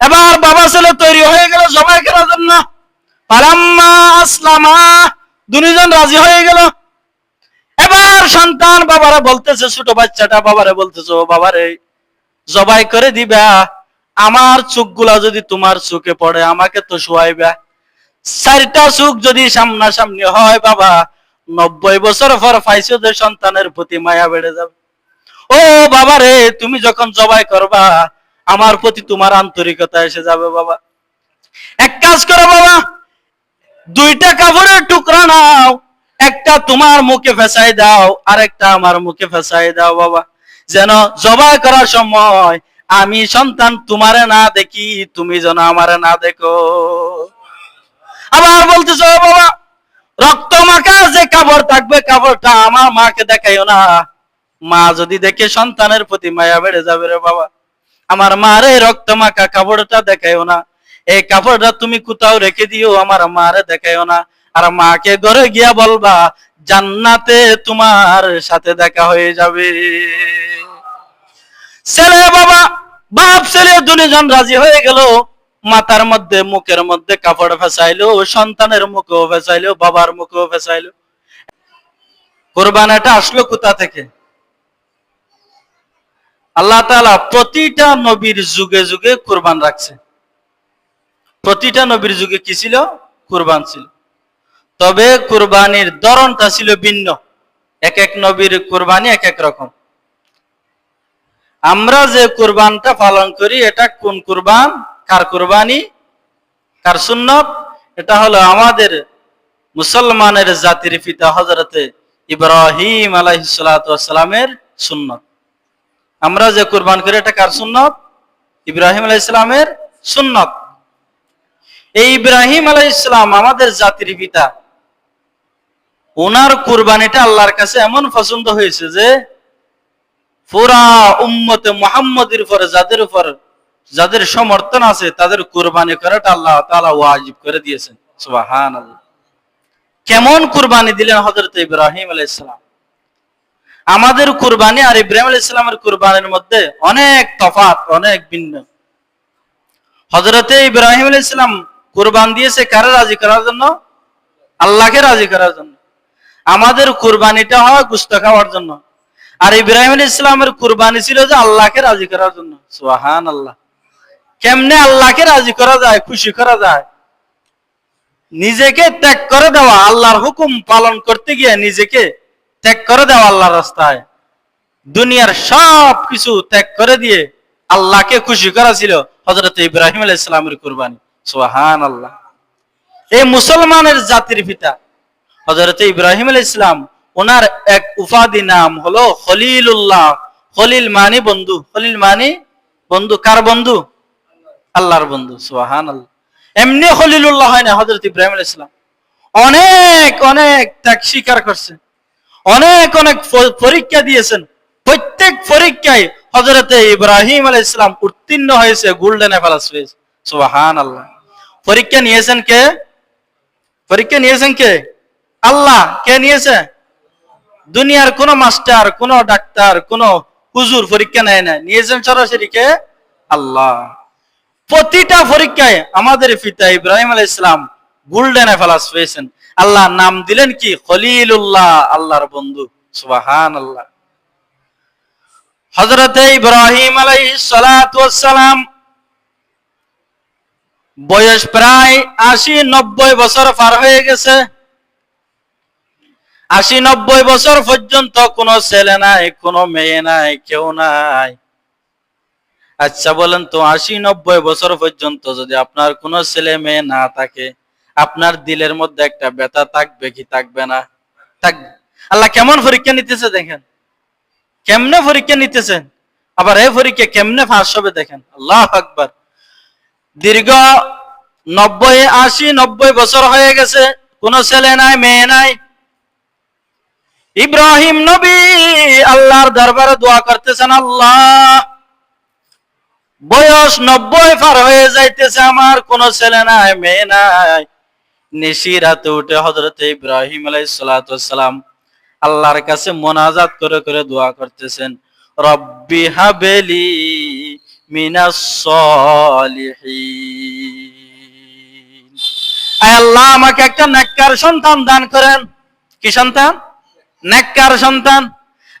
এবার বাবা ছেলে তৈরি হয়ে গেল জবাই করার জন্য। পালাম্মা, আসলামা দুজন রাজি হয়ে গেল। এবার সন্তান বাবারা বলতেছে, ছোট বাচ্চাটা বাবারে বলতেছে, ও বাবারে, জবাই করে দিবা। আমার চোখগুলা যদি তোমার চোখে পড়ে, আমাকে তো শোয়াইবা। চারটা চোখ যদি সামনাসামনি হয় বাবা, নব্বই বছর পর যে সন্তানের প্রতি মায়া বেড়ে যাবে। ও বাবা রে তুমি যখন জবাই করবা আমার প্রতি তোমার আন্তরিকতা এসে যাবে, বাবা। এক কাজ করো, বাবা। দুইটা কাপড়ের টুকরা নাও। একটা তোমার মুখে ফেসাই দাও আর একটা আমার মুখে ফেসাই দাও, বাবা। যেন জবাই করার সময় আমি সন্তান তোমারে না দেখি, তুমি যেন আমারে না দেখো। আবার বলতেছ বাবা, রক্ত মাখা যে কাপড় থাকবে, কাপড়টা আমার মাকে দেখাইও না। মা যদি দেখে সন্তানের প্রতি মায়া বেড়ে যাবে রে, বাবা। আমার মারে রক্ত মাখা কাপড়টা দেখাইও না। এই কাপড়টা তুমি কোথাও রেখে দিও, আমার মারে দেখাইও না। আর মাকে ঘরে গিয়া বলবা, জান্নাতে তোমার সাথে দেখা হয়ে যাবে। ছেলে বাবা, বাপ ছেলে দুজন রাজি হয়ে গেল। মাথার মধ্যে, মুখের মধ্যে কাপড় ফেসাইলো, সন্তানের মুখেও ফেসাইলো, বাবার মুখেও ফেসাইলো। কোরবানাটা আসলো কোথা থেকে? আল্লাহ তালা প্রতিটা নবীর যুগে যুগে কোরবান রাখছে। প্রতিটা নবীর যুগে কি ছিল? কোরবান ছিল। তবে কোরবানির ধরনটা ছিল ভিন্ন। এক এক নবীর কোরবানি এক এক রকম। আমরা যে কোরবানটা পালন করি, এটা কোন কোরবান? কার কোরবানি? কার সুন্নত? এটা হলো আমাদের মুসলমানের জাতির পিতা হজরতে ইব্রাহিম আলাইসালামের সুন্নত। আমরা যে কোরবান করি, এটা কার সুন্নত? ইব্রাহিম আলাইসালামের সুন্নত। এই ইব্রাহিম আলাইসালাম আমাদের জাতির পিতা। ওনার কোরবানিটা আল্লাহর কাছে এমন পছন্দ হয়েছে যে, পুরা উম্মতে মোহাম্মদের উপর, যাদের উপর যাদের সমর্থন আছে, তাদের কোরবানি করাটা আল্লাহ তাআলা ওয়াজিব করে দিয়েছেন। সুবাহান কেমন কোরবানি দিলেন হজরত ইব্রাহিম আলাইসালাম আমাদের কোরবানি আর ইব্রাহিম আলাইসালামের কোরবানির মধ্যে অনেক তফাত অনেক ভিন্ন। হজরতে ইব্রাহিম আলাইসালাম কোরবান দিয়েছে কারে রাজি করার জন্য? আল্লাহকে রাজি করার জন্য। আমাদের কোরবানিটা হয় গুস্ত খাওয়ার জন্য। আর ইব্রাহিম আলী ইসলামের কুরবানি ছিল যে আল্লাহকে রাজি করার জন্য। সোহান আল্লাহ কেমনে আল্লাহকে রাজি করা যায়, খুশি করা যায়? নিজেকে ত্যাগ করে দেওয়া, আল্লাহর হুকুম পালন করতে গিয়ে নিজেকে ত্যাগ করে দেওয়া আল্লাহর রাস্তায়। দুনিয়ার সব কিছু ত্যাগ করে দিয়ে আল্লাহকে খুশি করা ছিল হজরত ইব্রাহিম আলী ইসলামের কুরবানি। সোহান আল্লাহ এই মুসলমানের জাতির পিতা হজরত ইব্রাহিম আলী ইসলাম ওনার এক উপাধি নাম হলো খলিলুল্লাহ। খলিল মানি বন্ধু। খলিল মানি বন্ধু কার বন্ধু? আল্লাহর বন্ধু। সোহান আল্লাহ এমনি খলিলুল্লাহ হয় না হজরত ইব্রাহিম আলাইহিস সালাম। অনেক অনেক ত্যাগ স্বীকার করছে। অনেক অনেক পরীক্ষা দিয়েছেন। প্রত্যেক পরীক্ষায় হজরতে ইব্রাহিম আলাইহিস ইসলাম উত্তীর্ণ হয়েছে গোল্ডেন এভালাস হয়েছে সোহান আল্লাহ পরীক্ষা নিয়েছেন কে? পরীক্ষা নিয়েছেন কে? আল্লাহ। কে নিয়েছে? দুনিয়ার কোন মাস্টার, কোন ডাক্তার, কোন হুজুর পরীক্ষা নেয় না নিয়েছেন সরাসরি কে? আল্লাহ। প্রতিটা পরীক্ষায় আমাদের পিতা ইব্রাহিম আলাইহিস ইসলাম গোল্ডেন ফেলাস পেয়েছেন আল্লাহ নাম দিলেন কি? খলিলুল্লাহ, আল্লাহর বন্ধু। সুবাহান আল্লাহ হজরতে ইব্রাহিম আলাইহিস সালাম বয়স প্রায় আশি নব্বই বছর পার হয়ে গেছে। আশি নব্বই বছর পর্যন্ত কোনো ছেলে নাই, কোনো মেয়ে নাই, কেউ নাই। আচ্ছা বলেন তো, আশি নব্বই বছর পর্যন্ত যদি আপনার কোনো ছেলে মেয়ে না থাকে আপনার দিলের মধ্যে একটা ব্যথা থাকবে কি থাকবে না? থাকবে আল্লাহ কেমন পরীক্ষা নিতেছে দেখেন। কেমনে পরীক্ষা নিতেছেন? আবার এই পরীক্ষা কেমনে ফাঁস হবে দেখেন। আল্লাহ আকবার। দীর্ঘ নব্বই, আশি, নব্বই বছর হয়ে গেছে, কোন ছেলে নাই, মেয়ে নাই। ইব্রাহিম নবী আল্লাহর দরবারে দোয়া করতেছেন, আল্লাহ, বয়স নব্বই পার হয়ে যাইতেছে আমার, কোন ছেলে নাই, মেয়ে নাই। নিশি রাতে উঠে হজরত ইব্রাহিম আলাইসালাম আল্লাহর কাছে মোনাজাত করে করে দোয়া করতেছেন, রব্বি হাবেলি আল্লাহ, আমাকে একটা নেককার সন্তান দান করেন। কি সন্তান? নেককার সন্তান।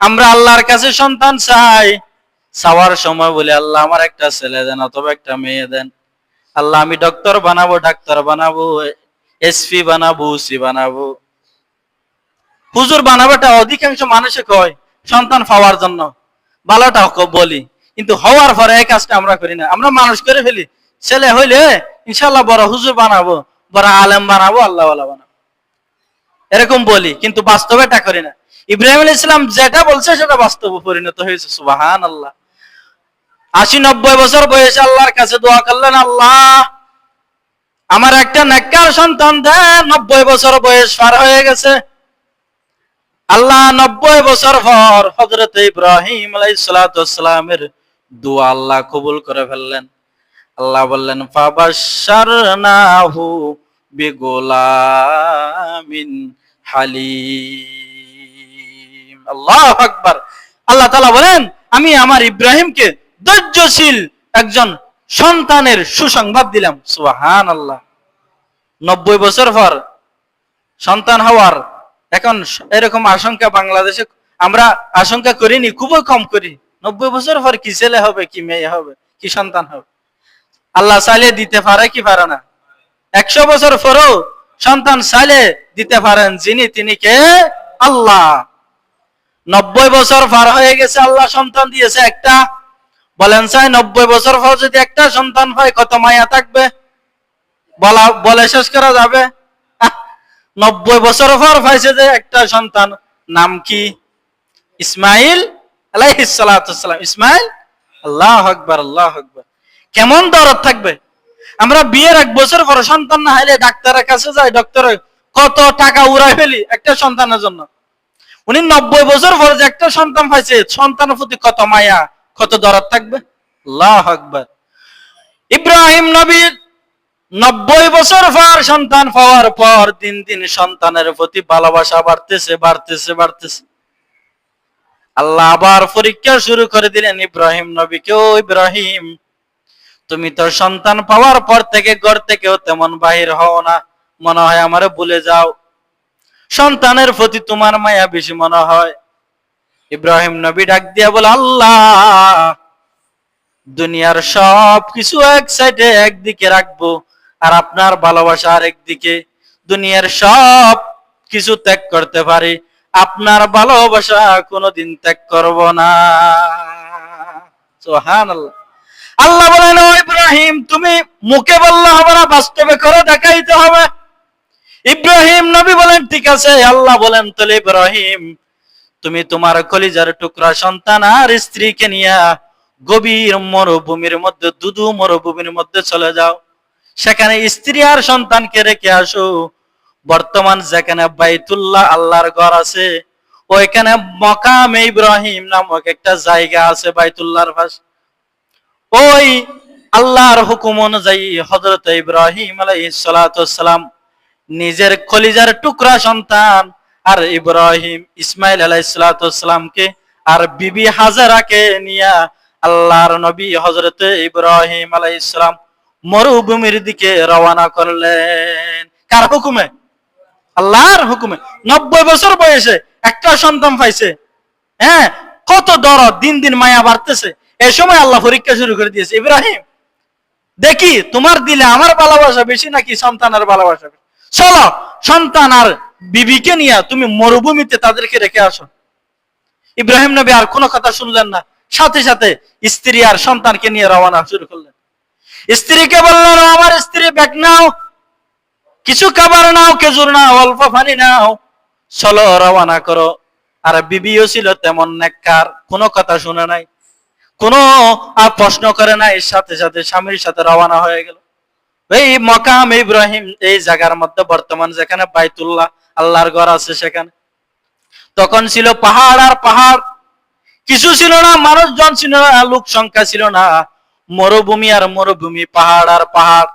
আমরা আল্লাহর কাছে সন্তান চাই। চাওয়ার সময় বলে, আল্লাহ, আমার একটা ছেলে দেন অথবা একটা মেয়ে দেন। আল্লাহ, আমি ডক্টর বানাবো, ডাক্তার বানাবো এসপি বানাবো সি বানাবো। হুজুর বানাবোটা অধিকাংশ মানুষে কয়, সন্তান পাওয়ার জন্য। ভালোটা ক- বলি, কিন্তু হওয়ার পরে এই কাজটা আমরা করি না। আমরা মানুষ করে ফেলি। ছেলে হইলে ইনশাল্লাহ বড় হুজুর বানাবো, বড় আলেম বানাবো আল্লাহ বানাবো। এরকম বলি, কিন্তু বাস্তবে এটা করি না। ইব্রাহিম আলী ইসলাম যেটা বলছে সেটা বাস্তব পরিণত হয়েছে সুবাহান আল্লাহ আশি নব্বই বছর বয়সে আল্লাহর কাছে দোয়া করলেন, আল্লাহ আমার একটা নেককার সন্তান দেন, নব্বই বছর বয়স পার হয়ে গেছে। আল্লাহ নব্বই বছর পর হজরত ইব্রাহিম আলাইসালামের দোয়া আল্লাহ কবুল করে ফেললেন। আল্লাহ বললেন ফাবাশারনাহু বিগোলামিন আল্লাহ আকবার। আল্লাহ তাআলা বলেন, আমি আমার ইব্রাহিমকে ধৈর্যশীল একজন সন্তানের সুসংবাদ দিলাম। সুবহান আল্লাহ নব্বই বছর পর সন্তান হওয়ার এখন এরকম আশঙ্কা বাংলাদেশে, আমরা আশঙ্কা করিনি, খুবই কম করি। নব্বই বছর পর কি ছেলে হবে, কি মেয়ে হবে, কি সন্তান হবে? আল্লাহ চাইলে দিতে পারে কি পারে না? একশো বছর পরেও সন্তান চাইলে দিতে পারেন যিনি, তিনি কে? আল্লাহ। নব্বই বছর পার হয়ে গেছে, আল্লাহ সন্তান দিয়েছে একটা বলেন চাই নব্বই বছর পর যদি একটা সন্তান হয়, কত মায়া থাকবে? বলা, বলে শেষ করা যাবে। নব্বই বছর পর পাইছে যে একটা সন্তান, নাম কি? ইসমাইল আলাইহিসালাম ইসমাইল? আল্লাহ আকবার আল্লাহ আকবার। কেমন দরদ থাকবে? আমরা বিয়ের এক বছর পর সন্তান না হলে ডাক্তারের কাছে যাই, ডক্টর কত টাকা উড়াই ফেলি একটা সন্তানের জন্য। উনি নব্বই বছর পর যে একটা সন্তান পাইছে, সন্তানের প্রতি কত মায়া। কত দরদ থাকবে? আল্লাহ আকবার। ইব্রাহিম নবীর নব্বই বছর পর সন্তান পাওয়ার পর দিন দিন সন্তানের প্রতি ভালোবাসা বাড়তেছে বাড়তেছে বাড়তেছে। আল্লাহ আবার পরীক্ষা শুরু করে দিলেন, ইব্রাহিম নবীকে ও ইব্রাহিম, তুমি তো সন্তান পাওয়ার পর থেকে ঘর থেকেও তেমন বাহির হও না, মনে হয় আমারে ভুলে যাও। সন্তানের প্রতি তোমার মায়া বেশি মনে হয়। ইব্রাহিম নবী ডাক দিয়া বলে, আল্লাহ, দুনিয়ার সব কিছু এক সাইডে একদিকে রাখব আর আপনার ভালোবাসা আর একদিকে দুনিয়ার সব কিছু ত্যাগ করতে পারি। আপনার ভালোবাসা কোনোদিন ত্যাগ করব না। সোহান আল্লাহ বলেন ইব্রাহিম, তুমি মুখে বললে হবে না, বাস্তবে করে দেখাইতে হবে। ইব্রাহিম নবী বলেন, ঠিক আছে। আল্লাহ বলেন, তাহলে ইব্রাহিম তুমি তোমার কলিজার টুকরা সন্তান আর স্ত্রীকে নিয়ে গভীর মরুভূমির মধ্যে, দুদু মরুভূমির মধ্যে চলে যাও। সেখানে স্ত্রী আর সন্তানকে রেখে আসো। বর্তমান যেখানে বাইতুল্লাহ আল্লাহর ঘর আছে, ওইখানে মকাম ইব্রাহিম নামক একটা জায়গা আছে বাইতুল্লাহর পাশে। ওই আল্লাহর হুকুম অনুযায়ী হজরত ইব্রাহিম আলাইসালাম নিজের কলিজার টুকরা সন্তান আর ইব্রাহিম ইসমাইল আলাইসালামকে আর বিবি হাজারাকে নিয়ে আল্লাহর নবী হজরত ইব্রাহিম আলাইসালাম মরুভূমির দিকে রওনা করলেন। কার হুকুমে? আল্লাহর হুকুমে। নব্বই বছর বয়সে একটা সন্তান পাইছে। হ্যাঁ কত দরদ, দিন দিন মায়া বাড়তেছে। এই সময় আল্লাহ পরীক্ষা শুরু করে দিয়েছে, ইব্রাহিম, দেখি, তোমার দিলে আমার ভালোবাসা বেশি নাকি সন্তানের ভালোবাসা? চলো, সন্তান আর বিবিকে নিয়ে তুমি মরুভূমিতে তাদেরকে রেখে আসো। ইব্রাহিম নবী আর কোনো কথা শুনলেন না। সাথে সাথে স্ত্রী আর সন্তানকে নিয়ে রওনা শুরু করলেন। স্ত্রীকে বললেন, আমার স্ত্রী ব্যাগ নাও, কিছু খাবার নাও, খেজুর নাও, অল্প পানি নাও। চলো রওনা করো। আর বিবিও ছিল তেমন নেককার, কোনো কথা শুনে নাই, কোনো আর প্রশ্ন করে নাই। সাথে সাথে স্বামীর সাথে রওনা হয়ে গেল। এই মকাম ইব্রাহিম এই জায়গার মধ্যে বর্তমান যেখানে বাইতুল্লাহ আল্লাহর ঘর আছে সেখানে। তখন ছিল পাহাড় আর পাহাড়। কিছু ছিল না, মানুষজন ছিল না, লোক সংখ্যা ছিল না। মরুভূমি আর মরুভূমি, পাহাড় আর পাহাড়।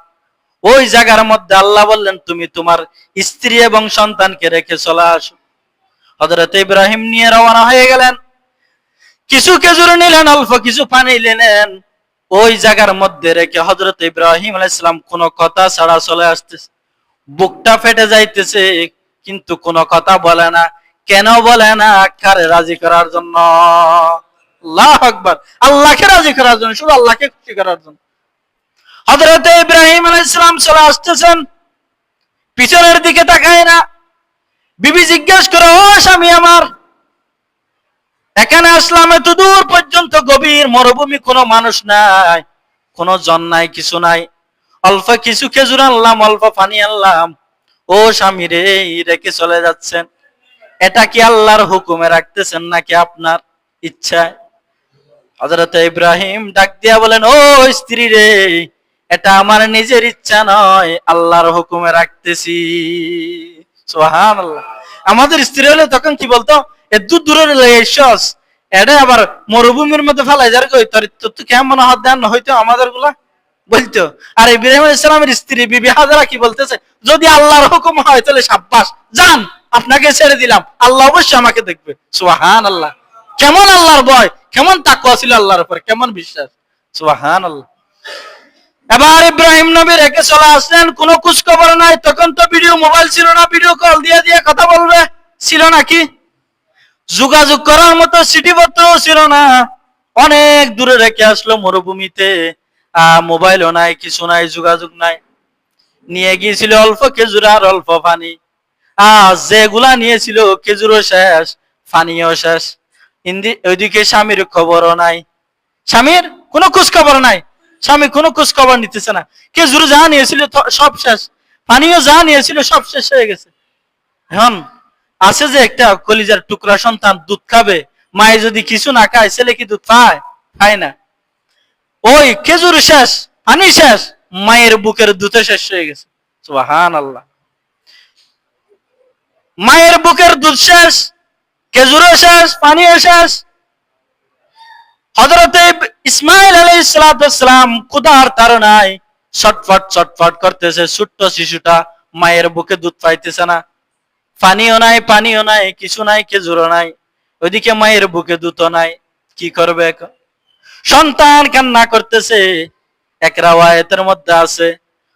ওই জায়গার মধ্যে আল্লাহ বললেন, তুমি তোমার স্ত্রী এবং সন্তানকে রেখে চলে আসো। হজরত ইব্রাহিম নিয়ে রওনা হয়ে গেলেন। কিছু খেজুর নিলেন, অল্প কিছু পানি নিলেন। ওই জায়গার মধ্যে রেখে হজরত ইব্রাহিম আলাইসালাম কোনো কথা ছাড়া চলে আসতেছে। বুকটা ফেটে যাইতেছে কিন্তু কোনো কথা বলে না। কেন বলে না? কারে রাজি করার জন্য? আল্লাহ আকবার। আল্লাহকে রাজি করার জন্য, শুধু আল্লাহকে খুশি করার জন্য। হজরত ইব্রাহিম আলাইসালাম চলে আসতেছেন। পিছনের দিকে তাকায় না। বিবি জিজ্ঞেস করে, ও স্বামী আমার, এখানে আসলাম এত দূর পর্যন্ত গভীর মরুভূমি কোনো মানুষ নাই, কোনো জন নাই, কিছু নাই। অল্প কিছু খেজুর আনলাম, অল্প পানি আনলাম। ও স্বামী রে, রেখে চলে যাচ্ছেন। এটা কি আল্লাহর হুকুমে রাখতেছেন নাকি আপনার ইচ্ছায়? হজরত ইব্রাহিম ডাক দিয়া বলেন, ও স্ত্রী রে, এটা আমার নিজের ইচ্ছা নয়, আল্লাহর হুকুমে রাখতেছি। সোহান আল্লাহ আমাদের স্ত্রী হলে তখন কি বলতো, এ দূর দূরের এটা আবার মরুভূমির মধ্যে ফেলাই যার তোর তো কেমন হইতো আমাদেরগুলা বলতো, আর ইব্রাহিম ইসলামের স্ত্রী বিবি হাজারা কি বলতেছে? যদি আল্লাহর হুকুম হয়, তাহলে সাব্বাস। যান, আপনাকে ছেড়ে দিলাম। আল্লাহ অবশ্যই আমাকে দেখবে। সুহান আল্লাহ কেমন আল্লাহর ভয়, কেমন তাকুয়া ছিল আল্লাহর উপর, কেমন বিশ্বাস। সুহান আল্লাহ এবার ইব্রাহিম নবী রেখে চলে আসলেন। কোনো খোঁজ খবর নাই। তখন তো ভিডিও, মোবাইল ছিল না। ভিডিও কল দিয়ে দিয়ে কথা বলবে। ছিল নাকি? যোগাযোগ করার মতো সিটি পত্রও ছিল না। অনেক দূরে রেখে আসলো মরুভূমিতে। মোবাইলও নাই, কিছু নাই, যোগাযোগ নাই। নিয়ে গিয়েছিল অল্প খেজুর আর অল্প পানি। যেগুলা নিয়েছিল খেজুরও শেষ, পানিও শেষ। ইন্দি ওইদিকে স্বামীর খবরও নাই। স্বামীর কোনো খোঁজ খবর নাই। স্বামী কোনো খোঁজ খবর নিতেছে না। খেজুর যা নিয়েছিল সব শেষ। পানিও যা নিয়েছিল সব শেষ হয়ে গেছে। এখন আছে যে একটা কলিজার টুকরা সন্তান দুধ খাবে। মায়ে যদি কিছু না খায়, ছেলে কি দুধ পায়? খায় না। ওই খেজুর শেষ পানি শেষ, মায়ের বুকের দুধে শেষ হয়ে গেছে। সুবাহান আল্লাহ মায়ের বুকের দুধ শেষ, খেজুরও শেষ, পানিও শেষ। হজরতে ইসমাইল আলী ইসলাতাম কুদার তারনায় ছটফট ছটফট করতেছে, ছোট্ট শিশুটা মায়ের বুকে দুধ পাইতেছে না। পানিও নাই পানিও নাই, কিছু নাই, খেজুরও নাই। ওইদিকে মায়ের বুকে দুধও নাই। কি করবে এখন? সন্তান কান্না করতেছে। এক রাওয়ায়তের মধ্যে আছে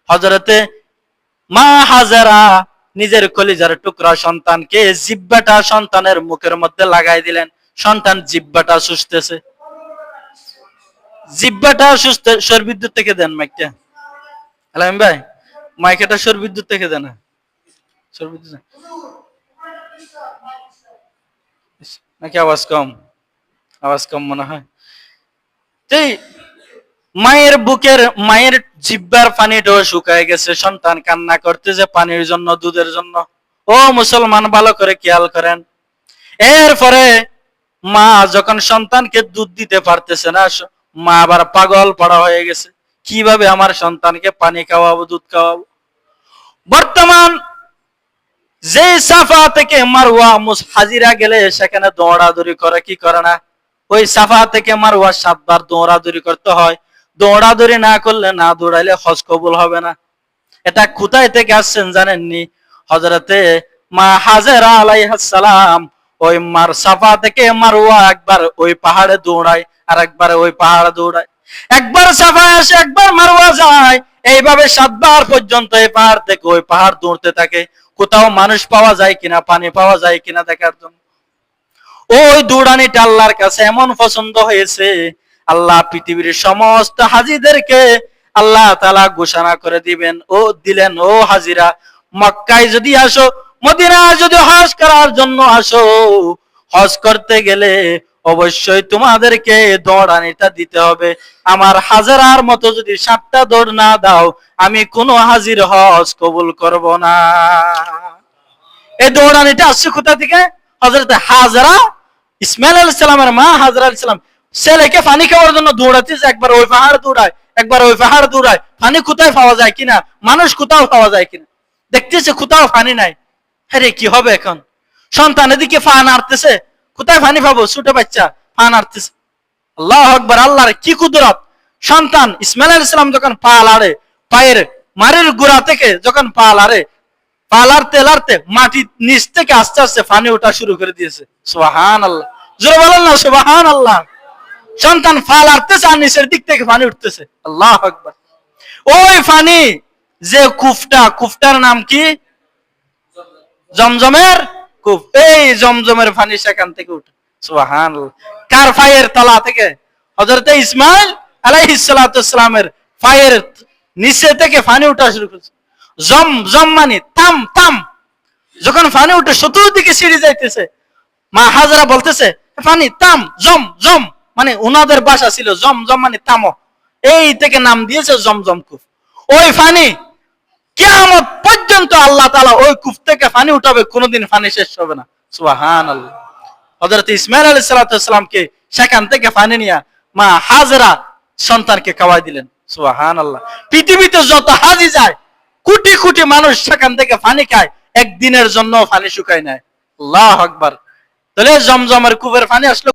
হজরতে মা হাজারা নিজের কলিজার টুকরা সন্তানকে জিব্বাটা সন্তানের মুখের মধ্যে লাগাই দিলেন। সন্তান জিব্বাটা সুস্থেছে। জিব্বাটা সুস্থ সর বিদ্যুৎ থেকে দেন মাইকটা। আলামিন ভাই, মাইকেটা সর বিদ্যুৎ থেকে দেন। সর বিদ্যুৎ দেন। নাকি আওয়াজ কম? আওয়াজ কম মনে হয়। মায়ের বুকের, মায়ের জিব্বার পানিটাও শুকায় গেছে, সন্তান কান্না করতেছে পানির জন্য, দুধের জন্য। ও মুসলমান, ভালো করে খেয়াল করেন। এরপরে মা যখন সন্তানকে দুধ দিতে পারতেছে না মা আবার পাগল পড়া হয়ে গেছে। কীভাবে আমার সন্তানকে পানি খাওয়াবো, দুধ খাওয়াবো? বর্তমান যে সাফা থেকে মুস- হাজিরা গেলে সেখানে দৌড়াদৌড়ি করে, কি করে না? ওই সাফা থেকে মারুয়া সাতবার দৌড়াদৌড়ি করতে হয়। দৌড়াদৌড়ি না করলে না দৌড়াইলে হজ কবুল হবে না। এটা কোথায় থেকে আসছেন জানেননি? হজরতে মা হাজেরা আলাইহাসালাম ওই মার সাফা থেকে মারুয়া একবার ওই পাহাড়ে দৌড়ায় আর একবার ওই পাহাড়ে দৌড়ায়। একবার সাফা আসে, একবার মারুয়া যায়। এইভাবে সাতবার পর্যন্ত এই পাহাড় থেকে ওই পাহাড় দৌড়তে থাকে। কোথাও মানুষ পাওয়া যায় কিনা, পানি পাওয়া যায় কিনা দেখার জন্য। ওই দৌড়ানিটা আল্লাহর কাছে এমন পছন্দ হয়েছে, আল্লাহ পৃথিবীর সমস্ত হাজিদেরকে আল্লাহ তালা ঘোষণা করে দিবেন, ও দিলেন, ও হাজিরা, মক্কায় যদি আসো মদিনা যদি হজ করার জন্য আসো, হজ করতে গেলে অবশ্যই তোমাদেরকে দৌড়ানিটা দিতে হবে। আমার হাজারার মতো যদি সাতটা দৌড় না দাও, আমি কোনো হাজির হজ কবুল করব না। এই দৌড়ানিটা আসছে কোথা থেকে? হজরত হাজারা ইসমাইল আলাইহিস সালামের মা হাজরা আলাইহিস সালাম, ছেলেকে পানি খাওয়ার জন্য দৌড়াতেছে একবার ওই পাহাড় দৌড়ায়, একবার ওই পাহাড় দৌড়ায়। পানি কোথায় পাওয়া যায় কিনা? মানুষ কোথাও পাওয়া যায় কিনা? দেখতেছে কোথাও পানি নাই। হ্যাঁ কি হবে এখন? সন্তান এদিকে ফান নাড়তেছে, কোথায় পানি পাবো? ছোট বাচ্চা, ফা নাড়তেছে। আল্লাহ আকবার, আল্লাহর কি কুদরত? সন্তান, ইসমাইল আলাইহিস সালাম যখন পা লাড়ে, পায়ের মারের গোড়া থেকে যখন পা লাড়ে পা লাড়তে লাড়তে মাটি নিচ থেকে আস্তে আস্তে ফানি ওঠা শুরু করে দিয়েছে। সুবাহান আল্লাহ জোরে বলেন না সুবাহান আল্লাহ সন্তান ফাল আটতেছে আর নিচের দিক থেকে পানি উঠতেছে। আল্লাহ আকবার। ওই পানি যে কুফটা, কুফটার নাম কি? জমজমের কুফ। এই জমজমের ফানি সেখান থেকে উঠে। সুবহান কার ফায়ের তলা থেকে? হজরতে ইসমাইল আলাইহিসসালামের ফায়ের নিচে থেকে ফানি উঠা শুরু করছে। জম জম মানে তাম তাম। যখন ফানি উঠে চতুর্দিকে সিঁড়ি যাইতেছে, মা হাজারা বলতেছে পানি তাম, জম জম। মানে উনাদের বাসা ছিল, জম জম মানে তামো। এই থেকে নাম দিয়েছে জমজম কুফ। ওই পানি কেয়ামত পর্যন্ত আল্লাহ তালা ওই কূপ থেকে ফানি উঠাবে, কোনোদিন ফানি শেষ হবে না। সুবাহান আল্লাহ হজরত ইসমাইল আলী সালাতামকে সেখান থেকে ফানি নিয়ে মা হাজরা সন্তানকে খাওয়াই দিলেন। সুবাহান আল্লাহ পৃথিবীতে যত হাজি যায় কোটি কোটি মানুষ সেখান থেকে পানি খায়, একদিনের জন্য পানি শুকায় নেয় আল্লাহ আকবার। তাহলে জমজমের কুবের পানি আসলো